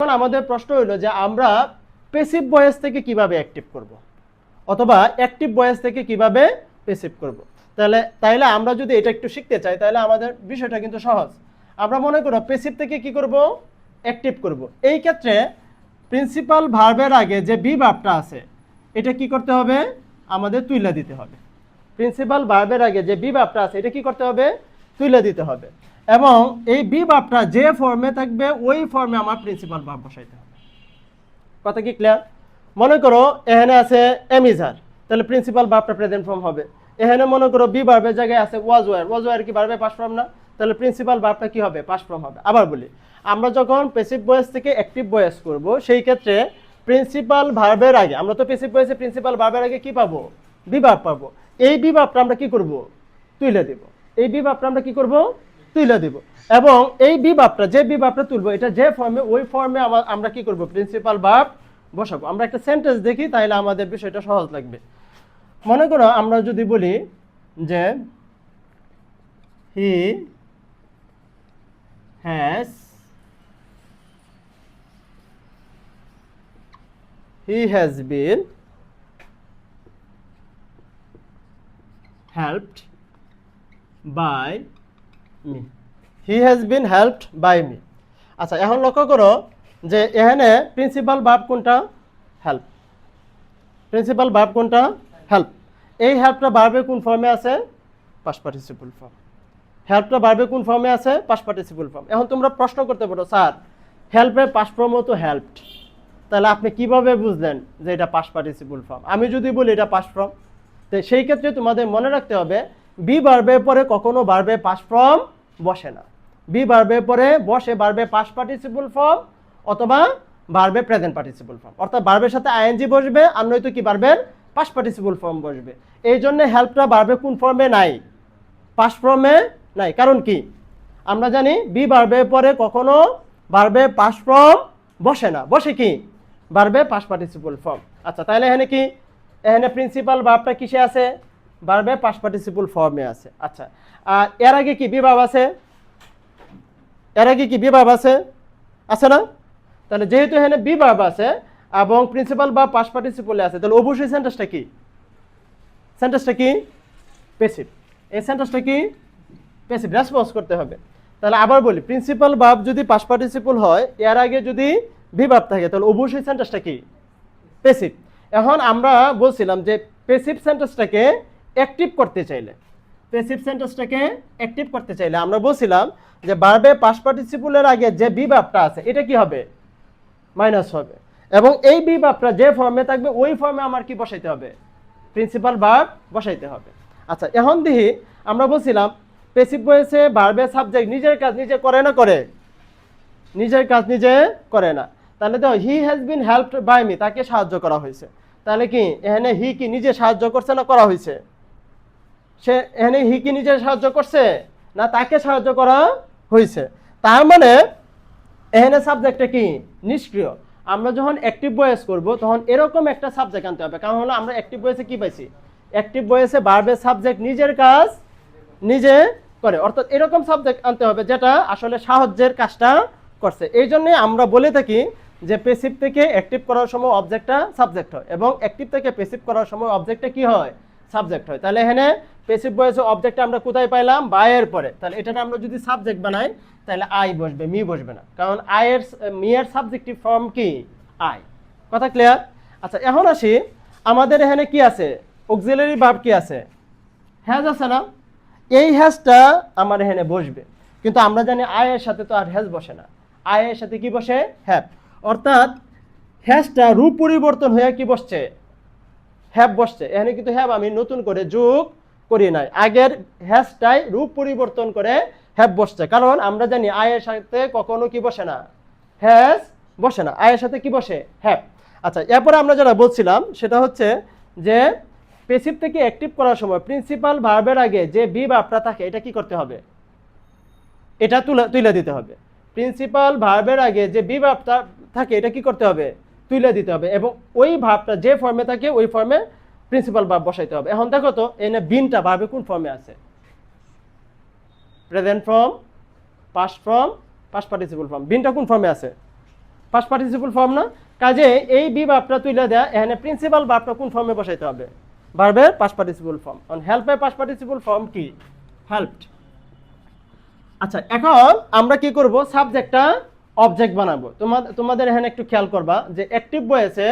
এখন আমাদের প্রশ্ন হলো যে আমরা পেসিভ ভয়েস থেকে কীভাবে অ্যাক্টিভ করব। অথবা অ্যাক্টিভ ভয়েস থেকে কীভাবে পেসিভ করব। তাহলে, তাইলে আমরা যদি এটা একটু শিখতে চাই তাহলে আমাদের বিষয়টা কিন্তু সহজ আমরা মনে করো পেসিভ থেকে কি করব অ্যাক্টিভ করব। এই ক্ষেত্রে প্রিন্সিপাল ভার্বের আগে যে বি ভাবটা আছে, এটা কি করতে হবে আমাদের তুইলা দিতে হবে প্রিন্সিপাল ভার্বের আগে যে বি ভাবটা আছে, এটা কি করতে হবে তুলে দিতে হবে এবং এই বি ভাবটা যে ফর্মে থাকবে, ওই ফর্মে আমার প্রিন্সিপাল ভাব বসাইতে হবে। কথা কি ক্লিয়ার মনে করো এখানে আছে এমিজার তাহলে প্রিন্সিপাল ভাবটা প্রেজেন্ট ফর্ম হবে। এখানে মনে করো বি ভার্বের জায়গায় আছে ওয়াজ ওয়ার ওয়াজ ওয়ার কি ভার্বে পাস ফর্ম না? তাহলে প্রিন্সিপাল ভাবটা কি হবে? পাস ফর্ম হবে। আবার বলি, আমরা যখন পেসিভ ভয়েস থেকে অ্যাক্টিভ ভয়েস করব, সেই ক্ষেত্রে প্রিন্সিপাল ভার্বের আগে, আমরা তো পেসিভ ভয়েসে প্রিন্সিপাল ভার্বের আগে কি পাবো? বিভাব পাবো। এই বিভাবটা আমরা কি করব? তুলে দেব। এই বিভাবটা আমরা কি করব? তুলে দেব। এবং এই বিভাবটা যে বিভাবটা তুলবো, এটা যে ফর্মে ওই ফর্মে আমরা কি করব? প্রিন্সিপাল ভার্ব বসাবো। আমরা একটা সেন্টেন্স দেখি তাহলে আমাদের বিষয়টা সহজ লাগবে। মনে করো, আমরা যদি বলি যে he has he has been helped by me he has been helped by me আচ্ছা এখন লক্ষ্য করো যে এখানে প্রিন্সিপাল ভার্ব কোনটা? হেল্প প্রিন্সিপাল ভার্ব কোনটা? হেল্প এই হেল্পটা ভার্বে কোন ফর্মে আছে? পাস পার্টিসিপল ফর্ম হেল্পটা ভার্বে কোন ফর্মে আছে? পাস পার্টিসিপল ফর্ম এখন তোমরা প্রশ্ন করতে পারো, স্যার হেল্পের পাস ফর্ম তো হেল্পড তাহলে আপনি কীভাবে বুঝলেন যে এটা পাস পার্টিসিপল ফর্ম আমি যদি বলি এটা পাস ফর্ম তো সেই ক্ষেত্রে তোমাদের মনে রাখতে হবে বি বাড়বে পরে কখনো বাড়বে পাস ফর্ম বসে না। বি বাড়বে পরে বসে বাড়বে পাস পার্টিসিপল ফর্ম অথবা বাড়বে প্রেজেন্ট পার্টিসিপল ফর্ম। অর্থাৎ বাড়বের সাথে আইএনজি বসবে আর নয়তো কি বাড়বে পাস পার্টিসিপল ফর্ম বসবে। এই জন্য হেল্পটা বাড়বে কোন ফর্মে নাই। পাস ফর্মে নাই। কারণ কি? আমরা জানি বি বাড়বে পরে কখনো বাড়বে পাস ফর্ম বসে না। বসে কি? বাড়বে পাস পার্টিসিপল ফর্ম। আচ্ছা তাহলে এখানে কি? এখানে প্রিন্সিপাল ভাবটা কিসে আছে? বাড়বে পাস পার্টিসিপল ফর্মে আছে। আচ্ছা আর এর আগে কি বিভাব আছে? এর আগে কি বিভাব আছে? আছে না? তাহলে যেহেতু এখানে বিভাব আছে এবং প্রিন্সিপাল বা পাস পার্টিসিপলে আছে, তাহলে অবশ্যই সেন্টেন্সটা কি? সেন্টেন্সটা কি? পেসিভ এই সেন্টেন্সটা কি? পেসিভ রেসপন্স করতে হবে। তাহলে আবার বলি প্রিন্সিপাল ভাব যদি পাস পার্টিসিপল হয়, এর আগে যদি বিভাব থাকে, তাহলে অবশ্যই সেন্টেন্সটা কি? পেসিভ এখন আমরা বলছিলাম যে পেসিভ সেন্টেন্সটাকে অ্যাক্টিভ করতে চাইলে। পেসিভ সেন্টেন্সটাকে অ্যাক্টিভ করতে চাইলে আমরা বলছিলাম যে বারবে পাস পার্টিসিপুলের আগে যে বিভাবটা আছে, এটা কি হবে? মাইনাস হবে। এবং এই বিভাবটা যে ফর্মে থাকবে, ওই ফর্মে আমার কি বসাইতে হবে? প্রিন্সিপাল ভার্ব বসাইতে হবে। আচ্ছা এখন দেখি আমরা বলছিলাম পেসিভ ভয়েসে বারবে সাবজেক্ট নিজের কাজ নিজে করে না করে? নিজের কাজ নিজে করে না। তাহলে তো he has been helped by me তাকে সাহায্য করা হয়েছে। তাহলে কি, এখানে হি কি নিজে সাহায্য করছে না করা হয়েছে? সে এখানে হি কি নিজে সাহায্য করছে? না তাকে সাহায্য করা হয়েছে তার মানে এখানে সাবজেক্টটা কি? নিষ্ক্রিয়। আমরা যখন অ্যাক্টিভ ভয়েস করব, তখন এরকম একটা সাবজেক্ট আনতে হবে। কারণ হলো আমরা অ্যাক্টিভ ভয়েসে কি পাইছি? অ্যাক্টিভ ভয়েসে বারবে সাবজেক্ট নিজের কাজ নিজে করে। অর্থাৎ এরকম সাবজেক্ট আনতে হবে যেটা আসলে সাহায্যের কাজটা করছে। এই জন্যে আমরা বলে থাকি যে পেসিভ থেকে অ্যাক্টিভ করার সময় অবজেক্টটা সাবজেক্ট হয় এবং অ্যাক্টিভ থেকে পেসিভ করার সময় অবজেক্টটা কি হয়? সাবজেক্ট হয়। তাহলে এখানে পেসিভ ভয়েসে অবজেক্টটা আমরা কোথায় পাইলাম? বায়ের পরে। তাহলে এটা আমরা যদি সাবজেক্ট বানাই, তাহলে আই বসবে মি বসবে না। কারণ আয়ের মিয়ের সাবজেক্টিভ ফর্ম কি? আই কথা ক্লিয়ার আচ্ছা এখন আসি। আমাদের এখানে কি আছে? অক্সিলারি ভাব কি আছে? হ্যাজ আছে না? এই হ্যাজটা আমার এখানে বসবে। কিন্তু আমরা জানি আয়ের সাথে তো আর হ্যাজ বসে না। আয়ের সাথে কি বসে? হ্যাপ অর্থাৎ হ্যাজটা রূপ পরিবর্তন হয়ে কি বসছে? হ্যাপ বসছে। এখানে কিন্তু হ্যাপ আমি নতুন করে যোগ করি নাই। আগের হ্যাশটাই রূপ পরিবর্তন করে হ্যাপ বসছে। কারণ আমরা জানি আয়ের সাথে কখনো কি বসে না। হ্যাজ বসে না। আয়ের সাথে কি বসে? হ্যাপ আচ্ছা এরপরে আমরা যেটা বলছিলাম, সেটা হচ্ছে যে পেসিভ থেকে অ্যাক্টিভ করার সময় প্রিন্সিপাল ভার্বের আগে যে বি ভাবটা থাকে, এটা কি করতে হবে? এটা তুলে তুলে দিতে হবে। প্রিন্সিপাল ভার্বের আগে যে বি ভাবটা থাকে, এটা কি করতে হবে? তুলে দিতে হবে। এবং ওই ভাবটা যে ফর্মে থাকে, ওই ফর্মে প্রিন্সিপাল ভাব বসাইতে হবে। এখন দেখো তো, এনে বিনটা ভার্বে কোন ফর্মে আছে? Present form past form past participle form বিনটা কোন ফর্মে আছে? পাস্ট পার্টিসিপল ফর্ম না? কাজে এই বি ভাবটা তুলে দেয়া, এখানে প্রিন্সিপাল ভাবটা কোন ফর্মে বসাইতে হবে? ভার্বের পাস্ট পার্টিসিপল ফর্ম কারণ হেল্পের পাস্ট পার্টিসিপল ফর্ম কি? হেল্পড আচ্ছা এখন আমরা কি করব? সাবজেক্টটা অবজেক্ট বানাবো। তোমাদের তোমাদের এখানে একটু খেয়াল করবা যে অ্যাক্টিভ বয়েসে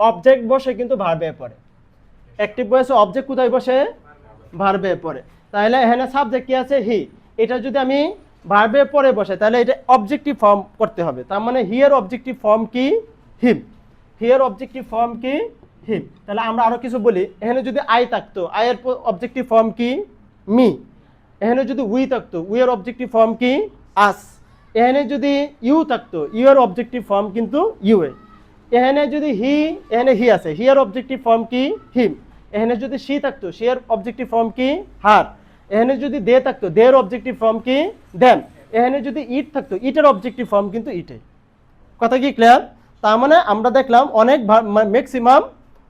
অবজেক্ট বসে কিন্তু ভার্বে পড়ে। অ্যাক্টিভ বয়েসে অবজেক্ট কোথায় বসে? ভার্বে পরে তাহলে এখানে সাবজেক্ট কি আছে? হি এটা যদি আমি ভার্বে পরে বসে, তাহলে এটা অবজেক্টিভ ফর্ম করতে হবে। তার মানে হিয়ার অবজেক্টিভ ফর্ম কি? হিম হিয়ার অবজেক্টিভ ফর্ম কি? হিম তাহলে আমরা আরও কিছু বলি। এখানে যদি আই থাকতো আয়ের অবজেক্টিভ ফর্ম কি? মি এখানে যদি উই থাকতো উইয়ের অবজেক্টিভ ফর্ম কি? আস এখানে যদি ইউ থাকতো ইউর অবজেক্টিভ ফর্ম কিন্তু ইউ এ। এখানে যদি হি এখানে হি আছে। হিয়ার অবজেক্টিভ ফর্ম কি? হিম এখানে যদি সি থাকতো সি এর অবজেক্টিভ ফর্ম কি? হার এখানে যদি দে থাকতো দের অবজেক্টিভ ফর্ম কি? দেন এখানে যদি ইট থাকতো ইটের অবজেক্টিভ ফর্ম কিন্তু ইটে কথা কি ক্লিয়ার তার মানে আমরা দেখলাম অনেক ম্যাক্সিমাম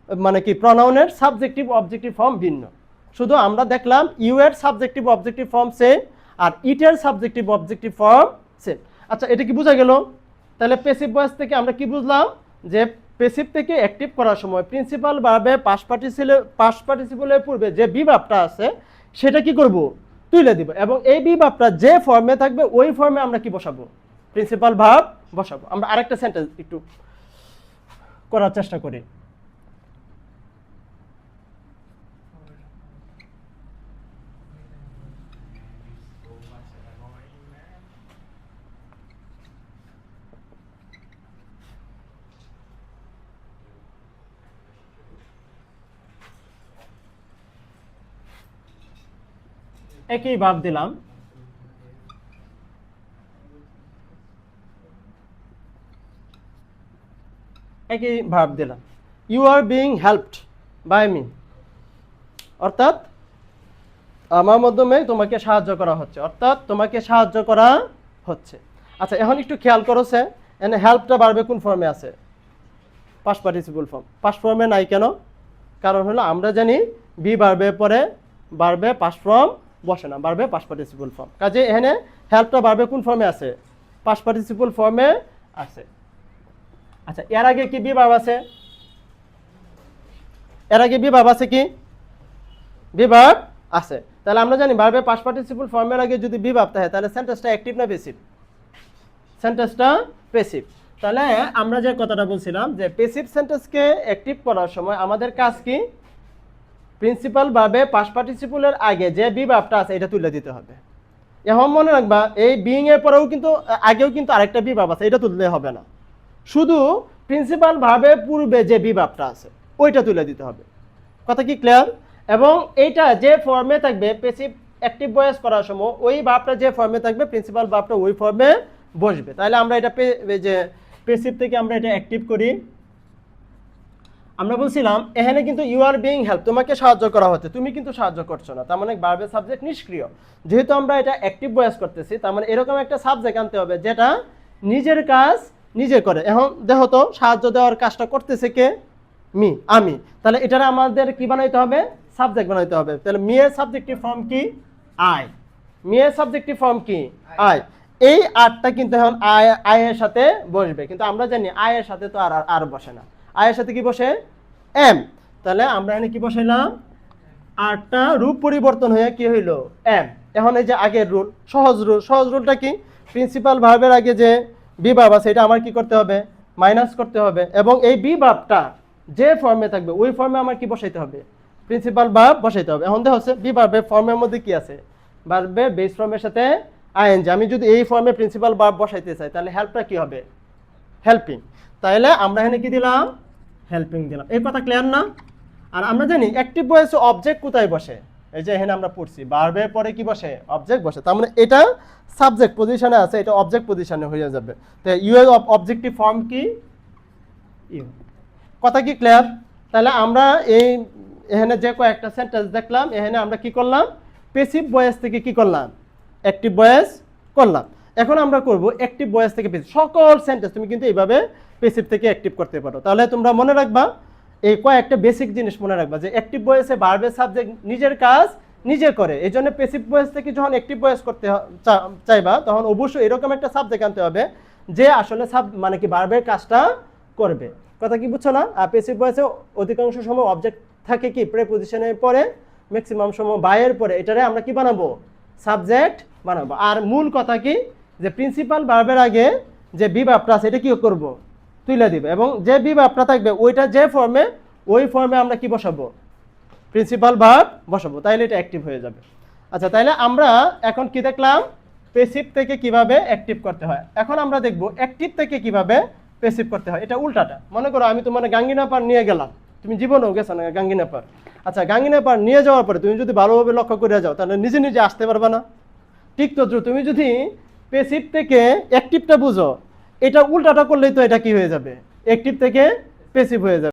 মানে কি প্রনাউনের সাবজেক্টিভ অবজেক্টিভ ফর্ম ভিন্ন। শুধু আমরা দেখলাম ইউ এর সাবজেক্টিভ অবজেক্টিভ ফর্ম সেম আর ইটের সাবজেক্টিভ অবজেক্টিভ ফর্ম সেম আচ্ছা এটা কি বোঝা গেল? তাহলে পেসিভ ভয়েস থেকে আমরা কি বুঝলাম? যে পেসিভ থেকে অ্যাক্টিভ করার সময় প্রিন্সিপাল ভাবে পাস পার্টিসিপেলের পাস পার্টিসিপেলের পূর্বে যে বিভাবটা আছে, সেটা কি করব? তুলে দিব। এবং এই বিভাবটা যে ফর্মে থাকবে, ওই ফর্মে আমরা কি বসাবো? প্রিন্সিপাল ভাব বসাবো। আমরা আরেকটা সেন্টেন্স একটু করার চেষ্টা করি। একই ভাব দিলাম। একই ভাব দিলাম। You are being helped by me অর্থাৎ আমার মাধ্যমে তোমাকে সাহায্য করা হচ্ছে। অর্থাৎ তোমাকে সাহায্য করা হচ্ছে। আচ্ছা এখন একটু খেয়াল করছে এনে হেল্পটা বাড়বে কোন ফর্মে আছে? পাস পার্টিসিপল ফর্ম পাস ফর্মে নাই কেন? কারণ হলো আমরা জানি বি বাড়বে পরে, বাড়বে পাস ফর্ম বসে না বাড়বে পাস পার্টিসিপল ফর্ম কাজে এখানে হেল্পটা বাড়বে কোন ফর্মে আছে? পাস পার্টিসিপল ফর্মে আছে। আচ্ছা এর আগে কি বি ভাব আছে? এর আগে বি ভাব আছে কি? বিভাগ আছে। তাহলে আমরা জানি ভার্বে পাস পার্টিসিপল ফর্মের আগে যদি বিভাগ থাকে, তাহলে সেন্টেন্সটা অ্যাক্টিভ না পেসিভ সেন্টেন্সটা পেসিভ তাহলে আমরা যে কথাটা বলছিলাম যে পেসিভ সেন্টেন্সকে অ্যাক্টিভ করার সময় আমাদের কাজ কি? প্রিন্সিপাল ভাবে পাস পার্টিসিপলের আগে যে বিভাবটা আছে, এটা তুলে দিতে হবে। এখন মনে রাখবা, এই বিং এর পরেও কিন্তু, আগেও কিন্তু আরেকটা বিভাব আছে, এটা তুললে হবে না। শুধু প্রিন্সিপাল ভাবে পূর্বে যে বিভাবটা আছে, ওইটা তুলে দিতে হবে। কথা কি ক্লিয়ার এবং এইটা যে ফর্মে থাকবে পেসিভ অ্যাক্টিভ ভয়েস করার সময়, ওই ভাবটা যে ফর্মে থাকবে, প্রিন্সিপাল ভাবটা ওই ফর্মে বসবে। তাহলে আমরা এটা যে পেসিভ থেকে আমরা এটা অ্যাক্টিভ করি। আমরা বলছিলাম এখানে কিন্তু ইউ আর বিং হেল্প তোমাকে সাহায্য করা হচ্ছে। তুমি কিন্তু সাহায্য করছ না। তার মানে বার্বের সাবজেক্ট নিষ্ক্রিয়। যেহেতু আমরা এটা অ্যাক্টিভ ভয়েস করতেছি তার মানে এরকম একটা সাবজেক্ট আনতে হবে যেটা নিজের কাজ নিজে করে। এখন দেখো তো সাহায্য দেওয়ার কাজটা করতেছে কে? মি আমি। তাহলে এটার আমাদের কি বানাইতে হবে? সাবজেক্ট বানাইতে হবে। তাহলে মিয়ের সাবজেক্টিভ ফর্ম কি? আই মিয়ের সাবজেক্টিভ ফর্ম কি? আই এই আরটা কিন্তু এখন আয় আয়ের সাথে বসবে। কিন্তু আমরা জানি আয়ের সাথে তো আর- আর বসে না। আয়ের সাথে কি বসে? এম। তাহলে আমরা এখানে কি বসাইলাম? আরটা রূপ পরিবর্তন হয়ে কি হইল? এম। এখন এই যে আগের রুল, সহজ রুল, সহজ রুলটা কি? প্রিন্সিপাল ভার্বের আগে যে বিভাব আছে, এটা আমার কি করতে হবে? মাইনাস করতে হবে। এবং এই বি বিভাবটা যে ফর্মে থাকবে, ওই ফর্মে আমার কি বসাইতে হবে? প্রিন্সিপাল ভাব বসাইতে হবে। এখন দেখা হচ্ছে বিভাবের ফর্মের মধ্যে কি আছে? ভার্বের বেস ফর্মের সাথে আইএনজি আমি যদি এই ফর্মে প্রিন্সিপাল ভাব বসাইতে চাই, তাহলে হেল্পটা কি হবে? হেল্পিং তাহলে আমরা এখানে কি দিলাম? হেল্পিং দিলাম। এই কথা ক্লিয়ার না? আর আমরা জানি অ্যাক্টিভ ভয়েসে অবজেক্ট কোথায় বসে? এই যে এখানে আমরা পড়ছি বারবার পরে কি বসে? অবজেক্ট বসে। তার মানে এটা সাবজেক্ট পজিশনে আছে, এটা অবজেক্ট পজিশনে হয়ে যাবে। তো ইউ অবজেক্টিভ ফর্ম কি? ইউ কথা কি ক্লিয়ার তাহলে আমরা এই, এখানে যে কয়েকটা সেন্টেন্স দেখলাম, এখানে আমরা কি করলাম? পেসিভ ভয়েস থেকে কি করলাম? অ্যাক্টিভ ভয়েস করলাম। এখন আমরা করব অ্যাক্টিভ ভয়েস থেকে পেসিভ সকল সেন্টেন্স তুমি কিন্তু এইভাবে পেসিভ থেকে অ্যাক্টিভ করতে পারো। তাহলে তোমরা মনে রাখবা, এই কয়েকটা বেসিক জিনিস মনে রাখবা যে অ্যাক্টিভ ভয়েসে বারবে সাবজেক্ট নিজের কাজ নিজে করে। এই জন্য পেসিভ ভয়েস থেকে যখন অ্যাক্টিভ ভয়েস করতে চাইবা, তখন অবশ্যই এরকম একটা সাবজেক্ট আনতে হবে যে আসলে সাব মানে কি বারবের কাজটা করবে। কথা কি বুঝছ না? আর পেসিভ ভয়েসে অধিকাংশ সময় অবজেক্ট থাকে কি প্রেপোজিশনের পরে ম্যাক্সিমাম সময় বায়ের পরে। এটারে আমরা কি বানাবো? সাবজেক্ট বানাবো। আর মূল কথা কি? যে প্রিন্সিপাল ভার্বের আগে যে বিভাবটা আছে, এটা কি করব? তুলে দিবে এবং যে বিভাবটা থাকবে, ওইটা যে ফর্মে ওই ফর্মে আমরা কি বসাবো? প্রিন্সিপাল ভার্ব বসাবো, তাইলে এটা অ্যাক্টিভ হয়ে যাবে। আচ্ছা তাইলে আমরা এখন কি দেখলাম? পেসিভ থেকে কীভাবে অ্যাক্টিভ করতে হয়? এখন আমরা দেখব অ্যাক্টিভ থেকে কীভাবে পেসিভ করতে হয়। এটা উল্টাটা। মনে করো আমি তোমার গাঙ্গিনা পার নিয়ে গেলাম। তুমি জীবনেও গেছো না গাঙ্গিনা পার। আচ্ছা গাঙ্গিনা পার নিয়ে যাওয়ার পরে তুমি যদি ভালোভাবে লক্ষ্য করে যাও, তাহলে নিজে নিজে আসতে পারবে না। ঠিক তো তুমি যদি পেসিভ থেকে অ্যাক্টিভটা বুঝো এটা উল্টাটা করলেই তো এটা কি হয়ে যাবে? অ্যাক্টিভ থেকে পেসিভ হয়ে যাবে।